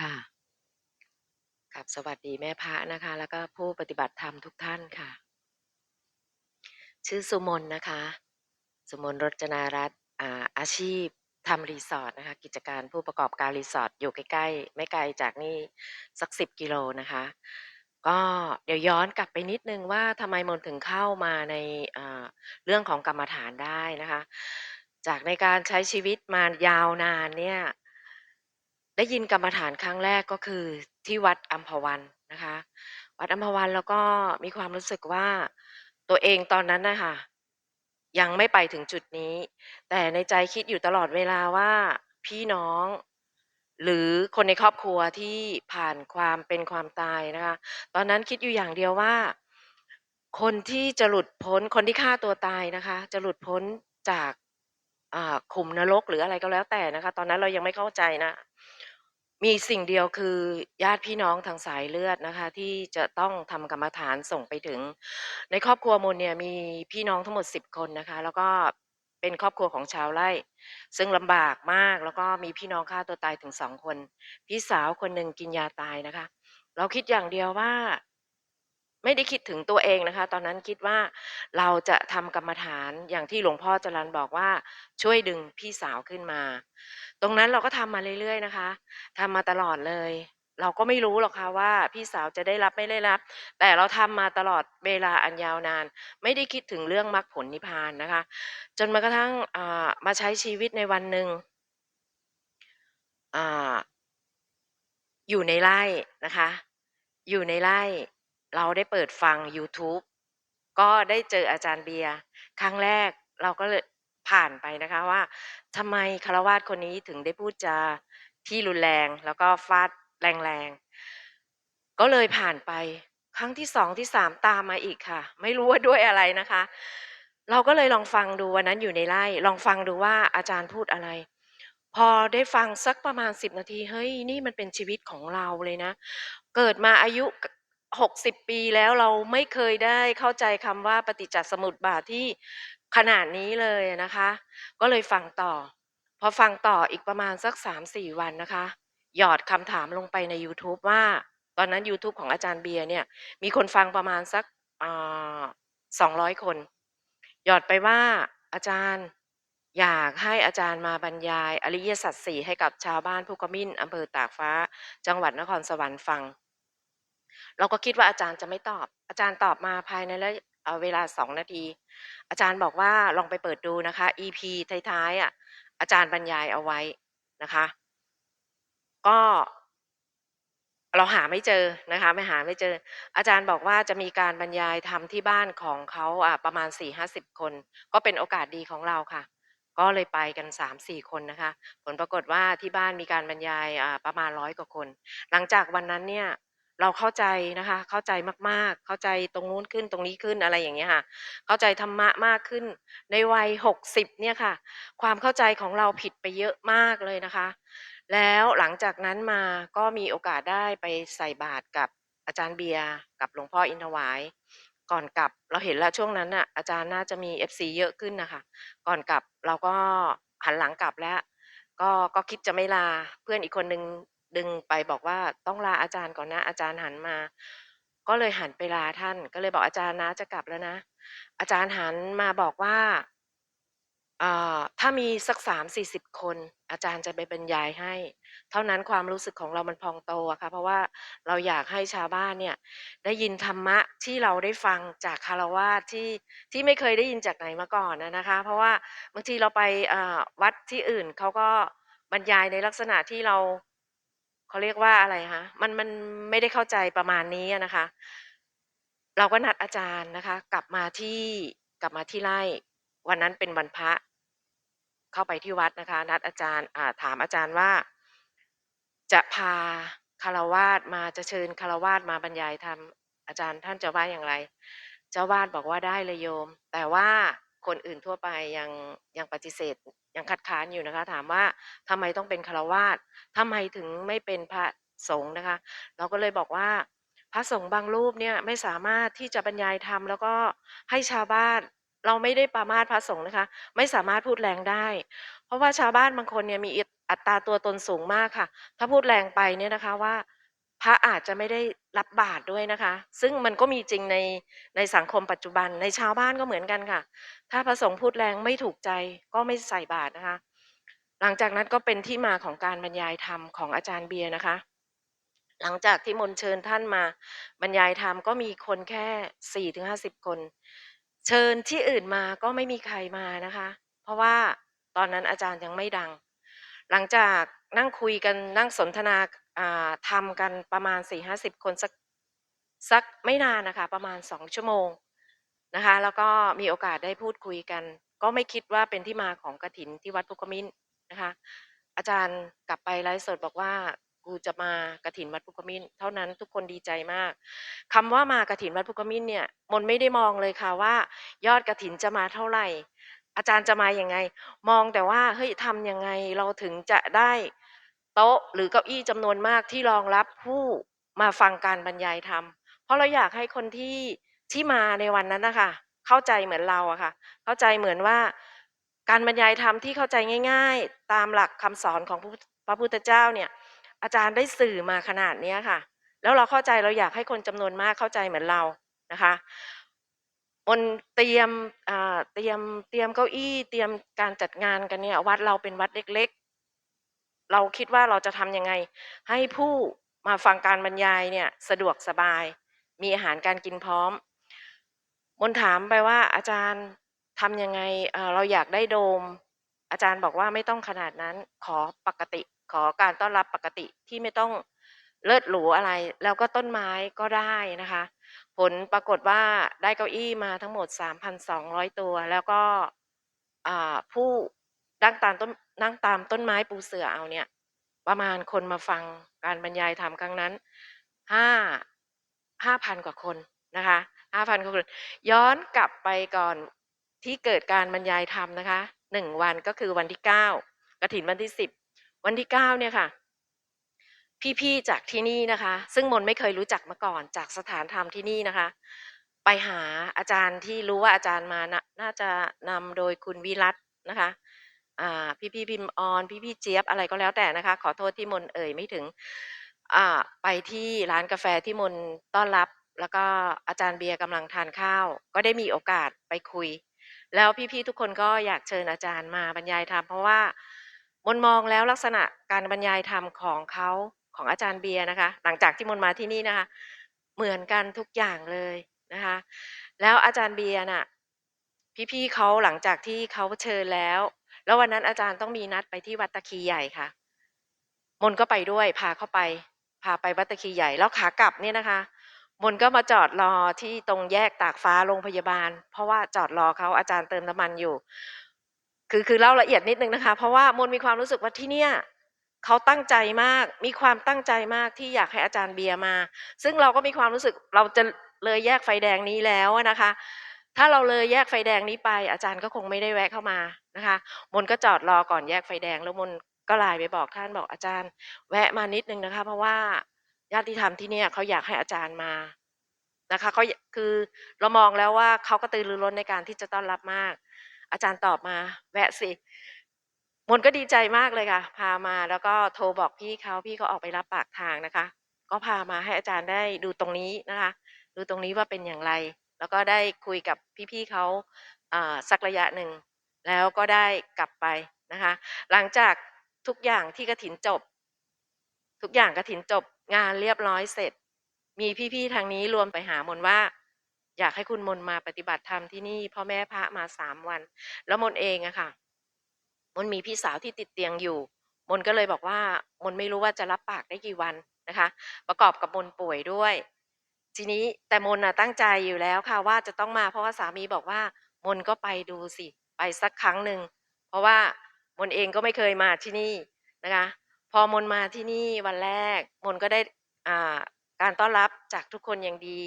ค่ะครับสวัสดีแม่พระนะคะ แล้วก็ผู้ปฏิบัติธรรมทุกท่านค่ะ ชื่อสุมนนะคะ สุมนรจนารัตน์อาอาชีพทำ resort นะคะ กิจการผู้ประกอบการ resort อยู่ใกล้ๆ ไม่ไกลจากนี่สัก10กิโลนะคะ ก็เดี๋ยวย้อนกลับไปนิดนึงว่าทำไมมนถึงเข้ามาในอ่าเรื่องของกรรมฐานได้นะคะ จากในการใช้ชีวิตมายาวนานเนี่ย ได้ยินกรรมฐานครั้งแรกก็คือที่วัดอัมพวันนะคะ วัดอัมพวันแล้วก็มีความรู้สึกว่าตัวเองตอนนั้นนะคะยังไม่ไปถึงจุดนี้ แต่ในใจคิดอยู่ตลอดเวลาว่าพี่น้อง หรือคนในครอบครัวที่ผ่านความเป็นความตายนะคะ ตอนนั้นคิดอยู่อย่างเดียวว่า คนที่จะหลุดพ้นคนที่ฆ่าตัวตายนะคะ จะหลุดพ้นจากอ่าขุมนรกหรืออะไรก็แล้วแต่นะคะ ตอนนั้นเรายังไม่เข้าใจนะ มีสิ่งเดียวคือญาติพี่น้องทางสายเลือดนะคะ ที่จะต้องทำกรรมฐานส่งไปถึง ในครอบครัวมนเนี่ยมีพี่น้องทั้งหมด 10 คนนะคะ แล้วก็เป็นครอบครัวของชาวไร่ ซึ่งลำบากมากแล้วก็มีพี่น้องฆ่าตัวตายถึงสองคน พี่สาวคนหนึ่งกินยาตายนะคะ เราคิดอย่างเดียวว่า ไม่ได้คิดถึงตัวเองนะคะ ตอนนั้นคิดว่าเราจะทำกรรมฐานอย่างที่หลวงพ่อจรัญบอกว่าช่วยดึงพี่สาวขึ้นมา ตรงนั้นเราก็ทำมาเรื่อยๆนะคะทำมาตลอดเลย เราก็ไม่รู้หรอกค่ะว่าพี่สาวจะได้รับไม่ได้รับ แต่เราทำมาตลอดเวลาอันยาวนาน ไม่ได้คิดถึงเรื่องมรรคผลนิพพานนะคะ จนมากระทั่งอ่ามาใช้ชีวิตในวันหนึ่งอาอยู่ในไร่นะคะ อยู่ในไร่ เราได้เปิดฟังยูทูบก็ได้เจออาจารย์เบียร์ครั้งแรกเราก็เลยผ่านไปนะคะว่าทำไมฆรวาสคนนี้ถึงได้พูดจาที่รุนแรงแล้วก็ฟาดแรงๆ ก็เลยผ่านไป ครั้งที่2ที่3ตามมาอีกค่ะ ไม่รู้ว่าด้วยอะไรนะคะ เราก็เลยลองฟังดูวันนั้นอยู่ในไร่ลองฟังดูว่าอาจารย์พูดอะไร พอได้ฟังสักประมาณ10นาทีเฮ้ยนี่มันเป็นชีวิตของเราเลยนะ เกิดมาอายุ 60 ปีแล้วเราไม่เคยได้เข้าใจคำว่าปฏิจจสมุปบาทที่ขนาดนี้เลยนะคะ ก็เลยฟังต่อ พอฟังต่ออีกประมาณสัก 3-4 วันนะคะ หยอดคำถามลงไปในยูทูบว่า ตอนนั้นยูทูบของอาจารย์เบียร์เนี่ย มีคนฟังประมาณสักสอ่า200คน หยอดไปว่าอาจารย์อยากให้อาจารย์มาบรรยาย อริยสัจ4ให้กับชาวบ้านภูกระมิ้นอำเภอตากฟ้า จังหวัดนครสวรรค์ฟัง เราก็คิดว่าอาจารย์จะไม่ตอบ อาจารย์ตอบมาภายในระอ่าเวลา2นาที อาจารย์บอกว่าลองไปเปิดดูนะคะ EP ท้ายๆอะอาจารย์บรรยายเอาไว้นะคะ ก็เราหาไม่เจอนะคะไม่หาไม่เจอ อาจารย์บอกว่าจะมีการบรรยายธรรมที่บ้านของเขาอ่าประมาณ4-50คน ก็เป็นโอกาสดีของเราค่ะ ก็เลยไปกัน 3-4 คนนะคะ ผลปรากฏว่าที่บ้านมีการบรรยายอ่าประมาณ100กว่าคน หลังจากวันนั้นเนี่ย เราเข้าใจนะคะ เข้าใจมากๆ เข้าใจตรงนู้นขึ้นตรงนี้ขึ้นอะไรอย่างเงี้ยค่ะ เข้าใจธรรมะมากขึ้น ในวัย60เนี่ยค่ะ ความเข้าใจของเราผิดไปเยอะมากเลยนะคะ แล้วหลังจากนั้นมาก็มีโอกาสได้ไปใส่บาตรกับอาจารย์เบียร์กับหลวงพ่ออินถวาย ก่อนกลับเราเห็นแล้วช่วงนั้นน่ะอาจารย์น่าจะมี FC เยอะขึ้นนะคะ ก่อนกลับเราก็หันหลังกลับแล้ว ก็ก็คิดจะไม่ลาเพื่อนอีกคนนึง ดึงไปบอกว่า"ต้องลาอาจารย์ก่อนนะ"อาจารย์หันมา ก็เลยหันไปลาท่าน ก็เลยบอก"อาจารย์น้าจะกลับแล้วนะ"อาจารย์หันมาบอกว่า"ถ้ามีสัก3-40คน อาจารย์จะไปบรรยายให้"เท่านั้นความรู้สึกของเรามันพองโตอะค่ะเพราะว่าเราอยากให้ชาวบ้านเนี่ยได้ยินธรรมะที่เราได้ฟังจากฆรวาสที่ที่ไม่เคยได้ยินจากไหนมาก่อนอะนะคะ เพราะว่าบางทีเราไปวัดที่อื่นเขาก็บรรยายในลักษณะที่เรา เขาเรียกว่าอะไรคะมันมันไม่ได้เข้าใจประมาณนี้นะคะ เราก็นัดอาจารย์นะคะ กลับมาที่กลับมาที่ไร่วันนั้นเป็นวันพระ เข้าไปที่วัดนะคะ นัดอาจารย์าถามอาจารย์ว่า จะพาฆราวาสมาจะเชิญฆราวาสมาบรรยายธรรมอาจารย์ท่านจะว่าอย่างไร?เจ้าวาดบอกว่า"ได้เลยโยม"แต่ว่าคนอื่นทั่วไปยังยังปฏิเสธ ยังคัดค้านอยู่นะคะ ถามว่า"ทำไมต้องเป็นฆรวาสทำไมถึงไม่เป็นพระสงฆ์?"นะคะ เราก็เลยบอกว่า"พระสงฆ์บางรูปเนี่ยไม่สามารถที่จะบรรยายธรรมแล้วก็ให้ชาวบ้าน"เราไม่ได้ปรามาสพระสงฆ์นะคะ"ไม่สามารถพูดแรงได้"เพราะว่าชาวบ้านบางคนเนี่ยมีอัตราตัวตนสูงมากค่ะ ถ้าพูดแรงไปเนี่ยนะคะว่า ระอาจจะไม่ได้รับบาตรด้วยนะคะ ซึ่งมันก็มีจริงในในสังคมปัจจุบันในชาวบ้านก็เหมือนกันค่ะ ถ้าพระสงฆ์พูดแรงไม่ถูกใจก็ไม่ใส่บาตรนะคะ หลังจากนั้นก็เป็นที่มาของการบรรยายธรรมของอาจารย์เบียร์นะคะ หลังจากที่มนเชิญท่านมา บรรยายธรรมก็มีคนแค่4-50คน เชิญที่อื่นมาก็ไม่มีใครมานะคะ เพราะว่าตอนนั้นอาจารย์ยังไม่ดัง หลังจากนั่งคุยกันนั่งสนทนา อ่าธรรมกันประมาณ 4-50 คนสักสักไม่นานนะคะ ประมาณ 2 ชั่วโมงนะคะ แล้วก็มีโอกาสได้พูดคุยกัน ก็ไม่คิดว่าเป็นที่มาของกฐินที่วัดพุกมิ้นนะคะ อาจารย์กลับไปไลฟ์สดบอกว่า"กูจะมากฐินวัดพุกมิ้น"เท่านั้นทุกคนดีใจมากคำว่ามากฐินวัดพุกมิ้นเนี่ยมนไม่ได้มองเลยค่ะว่า ยอดกฐินจะมาเท่าไหร่ อาจารย์จะมาอยังไง มองแต่ว่าเฮ้ยทำยังไงเราถึงจะได้ โต๊ะหรือเก้าอี้จำนวนมากที่รองรับผู้มาฟังการบรรยายธรรม เพราะเราอยากให้คนที่ที่มาในวันนั้นนะคะเข้าใจเหมือนเราอะค่ะ เข้าใจเหมือนว่าการบรรยายธรรมที่เข้าใจง่าย ๆ ตามหลักคำสอนของพระพุทธเจ้าเนี่ย อาจารย์ได้สื่อมาขนาดนี้ค่ะ แล้วเราเข้าใจเราอยากให้คนจำนวนมากเข้าใจเหมือนเรานะคะมนเตรียมเตรียมเตรียมเก้าอี้ เตรียมการจัดงานกันเนี่ยวัดเราเป็นวัดเล็กๆ เราคิดว่าเราจะทำยังไง ให้ผู้มาฟังการบรรยายเนี่ยสะดวกสบาย มีอาหารการกินพร้อม มนถามไปว่า"อาจารย์ทำยังไงเเราอยากได้โดม"อาจารย์บอกว่า"ไม่ต้องขนาดนั้นขอปกติ ขอการต้อนรับปกติที่ไม่ต้องเลิศหรูอะไร แล้วก็ต้นไม้ก็ได้นะคะ"ผลปรากฏว่าได้เก้าอี้มาทั้งหมด 3,200 ตัว แล้วก็ผู้นั่งตามต้น นั่งตามต้นไม้ปูเสือเอาเนี่ย ประมาณคนมาฟังการบรรยายธรรมครั้งนั้นห้า5,000กว่าคนนะคะ5,000กว่าคน ย้อนกลับไปก่อนที่เกิดการบรรยายธรรมนะคะ1วันก็คือวันที่9กฐินวันที่10วันที่9เนี่ยค่ะ พี่ๆจากที่นี่นะคะ ซึ่งมนไม่เคยรู้จักมาก่อนจากสถานธรรมที่นี่นะคะ ไปหาอาจารย์ที่รู้ว่าอาจารย์มาน่าจะนำโดยคุณวิรัตนะคะ อ่า พี่ๆพิมพ์ออน พี่ๆเจี๊ยบ อะไรก็แล้วแต่นะคะ ขอโทษที่มนเอ่ยไม่ถึง อ่า ไปที่ร้านกาแฟที่มนต้อนรับ แล้วก็อาจารย์เบียร์กำลังทานข้าว ก็ได้มีโอกาสไปคุย แล้วพี่ๆทุกคนก็อยากเชิญอาจารย์มาบรรยายธรรมเพราะว่ามนมองแล้วลักษณะการบรรยายธรรมของเขาของอาจารย์เบียร์นะคะ หลังจากที่มนมาที่นี่นะคะ เหมือนกันทุกอย่างเลยนะคะ แล้วอาจารย์เบียร์น่ะ พี่ๆเขาหลังจากที่เขาเชิญแล้ว แล้ววันนั้นอาจารย์ต้องมีนัดไปที่วัดตะคีใหญ่ค่ะ มนต์ก็ไปด้วยพาเข้าไป พาไปวัดตะคีใหญ่ แล้วขากลับเนี่ยนะคะ มนต์ก็มาจอดรอที่ตรงแยกตากฟ้าโรงพยาบาล เพราะว่าจอดรอเขาอาจารย์เติมน้ำมันอยู่ คือคือเล่าละเอียดนิดนึงนะคะ เพราะว่ามนต์มีความรู้สึกว่าที่เนี่ยเขาตั้งใจมาก มีความตั้งใจมากที่อยากให้อาจารย์เบียร์มา ซึ่งเราก็มีความรู้สึกเราจะเลยแยกไฟแดงนี้แล้วนะคะ ถ้าเราเลยแยกไฟแดงนี้ไป อาจารย์ก็คงไม่ได้แวะเข้ามานะคะ มนก็จอดรอก่อนแยกไฟแดงแล้วมนก็ LINE ไปบอกท่านบอก"อาจารย์ แวะมานิดนึงนะคะ เพราะว่าญาติธรรมที่เนี่ยเขาอยากให้อาจารย์มา"นะคะเขาคือเรามองแล้วว่าเขากระตือรือร้นในการที่จะต้อนรับมาก อาจารย์ตอบมา"แวะสิ"มนก็ดีใจมากเลยค่ะ พามาแล้วก็โทรบอกพี่เขาพี่เขาออกไปรับปากทางนะคะ ก็พามาให้อาจารย์ได้ดูตรงนี้นะคะ ดูตรงนี้ว่าเป็นอย่างไร แล้วก็ได้คุยกับพี่ๆเขาสักระยะหนึ่ง แล้วก็ได้กลับไปนะคะ หลังจากทุกอย่างที่กฐินจบ ทุกอย่างกฐินจบงานเรียบร้อยเสร็จ มีพี่ๆทางนี้รวมไปหามนว่า อยากให้คุณมนมาปฏิบัติธรรมที่นี่พราะแม่พระมา3วัน แล้วมนเองอะค่ะ มนมีพี่สาวที่ติดเตียงอยู่ มนก็เลยบอกว่ามนไม่รู้ว่าจะรับปากได้กี่วันนะคะ ประกอบกับมนป่วยด้วย ทีนี้แต่มนต์น่ะตั้งใจอยู่แล้วค่ะว่าจะต้องมาเพราะว่าสามีบอกว่า"มนก็ไปดูสิไปสักครั้งหนึ่ง"เพราะว่ามนเองก็ไม่เคยมาที่นี่นะคะ พอมนมาที่นี่วันแรก มนก็ได้อ่าการต้อนรับจากทุกคนอย่างดี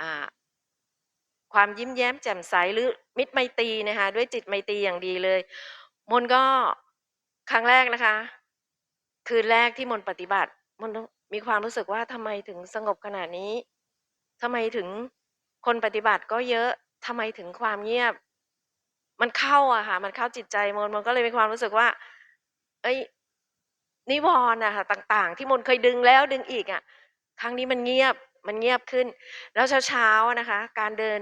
อ่าความยิ้มแย้มแจ่มใสหรือมิตรไมตรีนะคะด้วยจิตไมตรีอย่างดีเลย มนก็ครั้งแรกนะคะ คืนแรกที่มนปฏิบัติ มนมีความรู้สึกว่าทำไมถึงสงบขนาดนี้ ทำไมถึงคนปฏิบัติก็เยอะทำไมถึงความเงียบ มันเข้าอะค่ะ มันเข้าจิตใจมนต์มนก็เลยมีความรู้สึกว่าเฮ้ยนิวรณ์น่ะค่ะต่าง ๆ ที่มนเคยดึงแล้วดึงอีกอะครั้งนี้มันเงียบมันเงียบขึ้น แล้วเช้าๆนะคะ การเดิน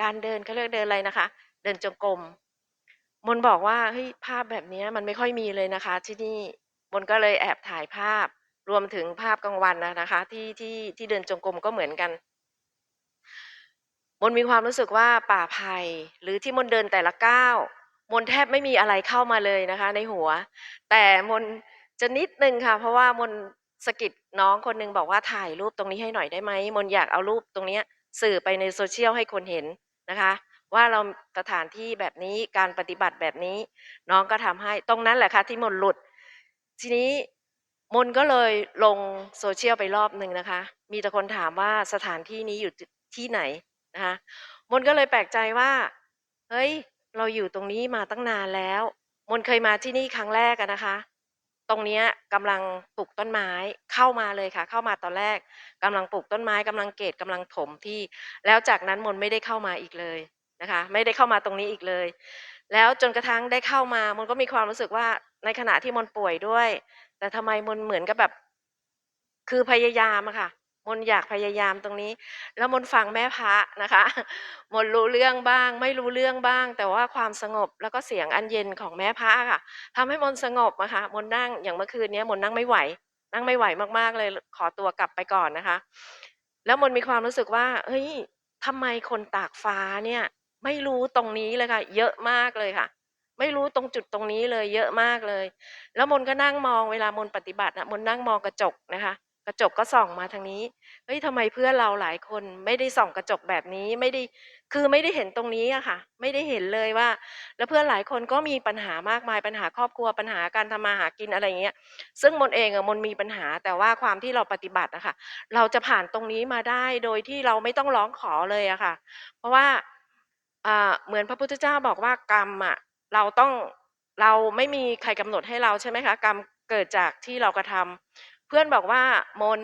การเดินเขาเรียกเดินอะไรนะคะ เดินจงกรมมนบอกว่า"เฮ้ยภาพแบบนี้มันไม่ค่อยมีเลยนะคะ ที่นี่"มนก็เลยแอบถ่ายภาพ รวมถึงภาพกลางวันอะนะคะ ที่ที่ที่เดินจงกรมก็เหมือนกัน มนต์มีความรู้สึกว่าป่าไผ่หรือที่มนต์เดินแต่ละก้าวมนต์แทบไม่มีอะไรเข้ามาเลยนะคะ ในหัว แต่มนต์จะนิดนึงค่ะ เพราะว่ามนต์สกิดน้องคนหนึ่งบอกว่า"ถ่ายรูปตรงนี้ให้หน่อยได้ไหม?มนต์อยากเอารูปตรงนี้สื่อไปใน social ให้คนเห็นนะคะ ว่าเราสถานที่แบบนี้การปฏิบัติแบบนี้"น้องก็ทำให้ตรงนั้นแหละค่ะที่มนต์หลุด ทีนี้ มนต์ก็เลยลง social ไปรอบหนึ่งนะคะ มีแต่คนถามว่า"สถานที่นี้อยู่ที่ไหน?"นะคะ มนต์ก็เลยแปลกใจว่า"เฮ้ย เราอยู่ตรงนี้มาตั้งนานแล้ว"มนต์เคยมาที่นี่ครั้งแรกอะนะคะ ตรงเนี้ยกำลังปลูกต้นไม้เข้ามาเลยค่ะ เข้ามาตอนแรกกำลังปลูกต้นไม้กำลังเกรดกำลังถมที่ แล้วจากนั้นมนต์ไม่ได้เข้ามาอีกเลยนะคะ ไม่ได้เข้ามาตรงนี้อีกเลย แล้วจนกระทั่งได้เข้ามามนต์ก็มีความรู้สึกว่าในขณะที่มนต์ป่วยด้วย แต่ทำไมมนเหมือนกับแบบ คือพยายามอะค่ะ มนอยากพยายามตรงนี้ แล้วมนฟังแม่พระนะคะ มนรู้เรื่องบ้าง ไม่รู้เรื่องบ้าง แต่ว่าความสงบแล้วก็เสียงอันเย็นของแม่พระค่ะทำให้มนสงบอะค่ะมนนั่งอย่างเมื่อคืนนี้มนนั่งไม่ไหว นั่งไม่ไหวมากๆ เลยขอตัวกลับไปก่อนนะคะ แล้วมนมีความรู้สึกว่าเฮ้ยทำไมคนตากฟ้าเนี่ย ไม่รู้ตรงนี้เลยค่ะ เยอะมากเลยค่ะ ไม่รู้ตรงจุดตรงนี้เลยเยอะมากเลย แล้วมนก็นั่งมองเวลามนปฏิบัติอะมนนั่งมองกระจกนะคะ กระจกก็ส่องมาทางนี้เฮ้ยทำไมเพื่อนเราหลายคนไม่ได้ส่องกระจกแบบนี้ไม่ได้คือไม่ได้เห็นตรงนี้อะค่ะ ไม่ได้เห็นเลยว่า แล้วเพื่อนหลายคนก็มีปัญหามากมายปัญหาครอบครัวปัญหาการทำมาหากินอะไรเงี้ยซึ่งมนเองอะมนมีปัญหาแต่ว่าความที่เราปฏิบัติอะค่ะ เราจะผ่านตรงนี้มาได้โดยที่เราไม่ต้องร้องขอเลยอะค่ะ เพราะว่าอ่าเหมือนพระพุทธเจ้าบอกว่ากรรมอะ เราต้องเราไม่มีใครกำหนดให้เราใช่ไหมคะ กรรมเกิดจากที่เรากระทำเพื่อนบอกว่า"มน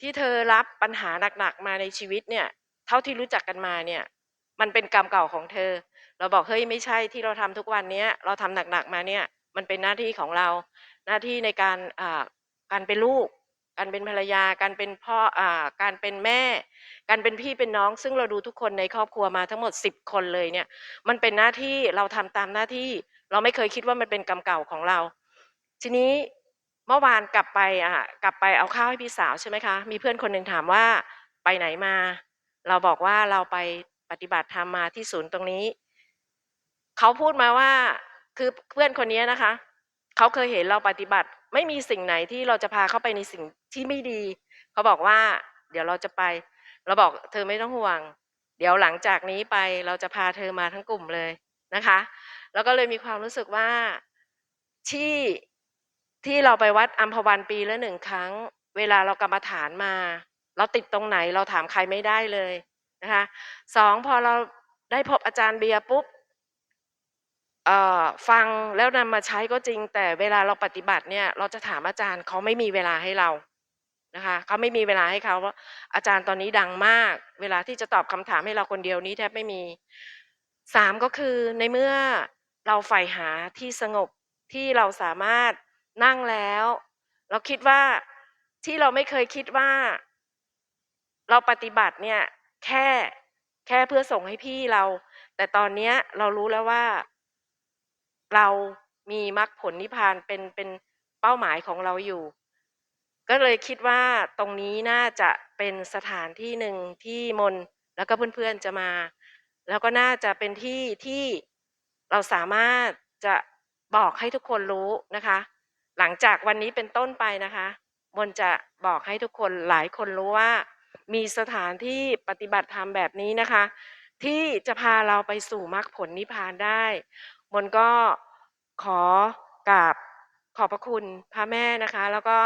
ที่เธอรับปัญหาหนักๆมาในชีวิตเนี่ย เท่าที่รู้จักกันมาเนี่ย มันเป็นกรรมเก่าของเธอ"เราบอก"เฮ้ยไม่ใช่ที่เราทำทุกวันเนี้ยเราทำหนักๆมาเนี่ย มันเป็นหน้าที่ของเรา หน้าที่ในการอ่าการเป็นลูก การเป็นภรรยา การเป็นพ่ออ่าการเป็นแม่ การเป็นพี่เป็นน้อง"ซึ่งเราดูทุกคนในครอบครัวมาทั้งหมด 10 คนเลยเนี่ย มันเป็นหน้าที่เราทำตามหน้าที่ เราไม่เคยคิดว่ามันเป็นกรรมเก่าของเรา ทีนี้เมื่อวานกลับไปอะค่ะกลับไปเอาข้าวให้พี่สาวใช่ไหมคะ มีเพื่อนคนหนึ่งถามว่า"ไปไหนมา?"เราบอกว่า"เราไปปฏิบัติธรรมมาที่ศูนย์ตรงนี้"เขาพูดมาว่าคือเพื่อนคนนี้นะคะ เขาเคยเห็นเราปฏิบัติ ไม่มีสิ่งไหนที่เราจะพาเขาไปในสิ่งที่ไม่ดี เขาบอกว่า"เดี๋ยวเราจะไป" เราบอก"เธอไม่ต้องห่วง เดี๋ยวหลังจากนี้ไปเราจะพาเธอมาทั้งกลุ่มเลย"นะคะเราก็เลยมีความรู้สึกว่าที่ที่เราไปวัดอัมพวันปีละ1ครั้ง เวลาเรากรรมฐานมา เราติดตรงไหนเราถามใครไม่ได้เลยนะคะ2พอเราได้พบอาจารย์เบียร์ปุ๊บฟังแล้วนำมาใช้ก็จริง แต่เวลาเราปฏิบัติเนี่ย เราจะถามอาจารย์เขาไม่มีเวลาให้เรา นะคะเขาไม่มีเวลาให้เขาเพราอาจารย์ตอนนี้ดังมาก เวลาที่จะตอบคำถามให้เราคนเดียวนี้แทบไม่มี3ก็คือในเมื่อเราใฝ่หาที่สงบที่เราสามารถนั่งแล้ว เราคิดว่าที่เราไม่เคยคิดว่า เราปฏิบัติเนี่ยแค่แค่เพื่อส่งให้พี่เรา แต่ตอนเนี้ยเรารู้แล้วว่า เรามีมรรคผลนิพพานเป็นเป็นเป้าหมายของเราอยู่ ก็เลยคิดว่าตรงนี้น่าจะเป็นสถานที่หนึ่งที่มนแล้วก็เพื่อนๆจะมา แล้วก็น่าจะเป็นที่ที่เราสามารถจะบอกให้ทุกคนรู้นะคะ หลังจากวันนี้เป็นต้นไปนะคะ มนจะบอกให้ทุกคนหลายคนรู้ว่า มีสถานที่ปฏิบัติธรรมแบบนี้นะคะ ที่จะพาเราไปสู่มรรคผลนิพพานได้ มนก็ขอกราบขอบพระคุณพระแม่นะคะ แล้วก็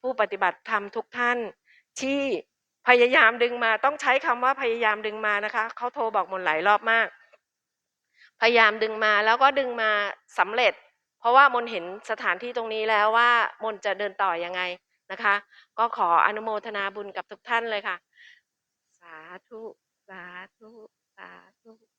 ผู้ปฏิบัติธรรมทุกท่าน ที่พยายามดึงมาต้องใช้คำว่าพยายามดึงมานะคะเขาโทรบอกมนหลายรอบมาก พยายามดึงมาแล้วก็ดึงมาสำเร็จ เพราะว่ามนเห็นสถานที่ตรงนี้แล้วว่ามนจะเดินต่อยังไงนะคะ ก็ขออนุโมทนาบุญกับทุกท่านเลยค่ะ สาธุ สาธุ สาธุ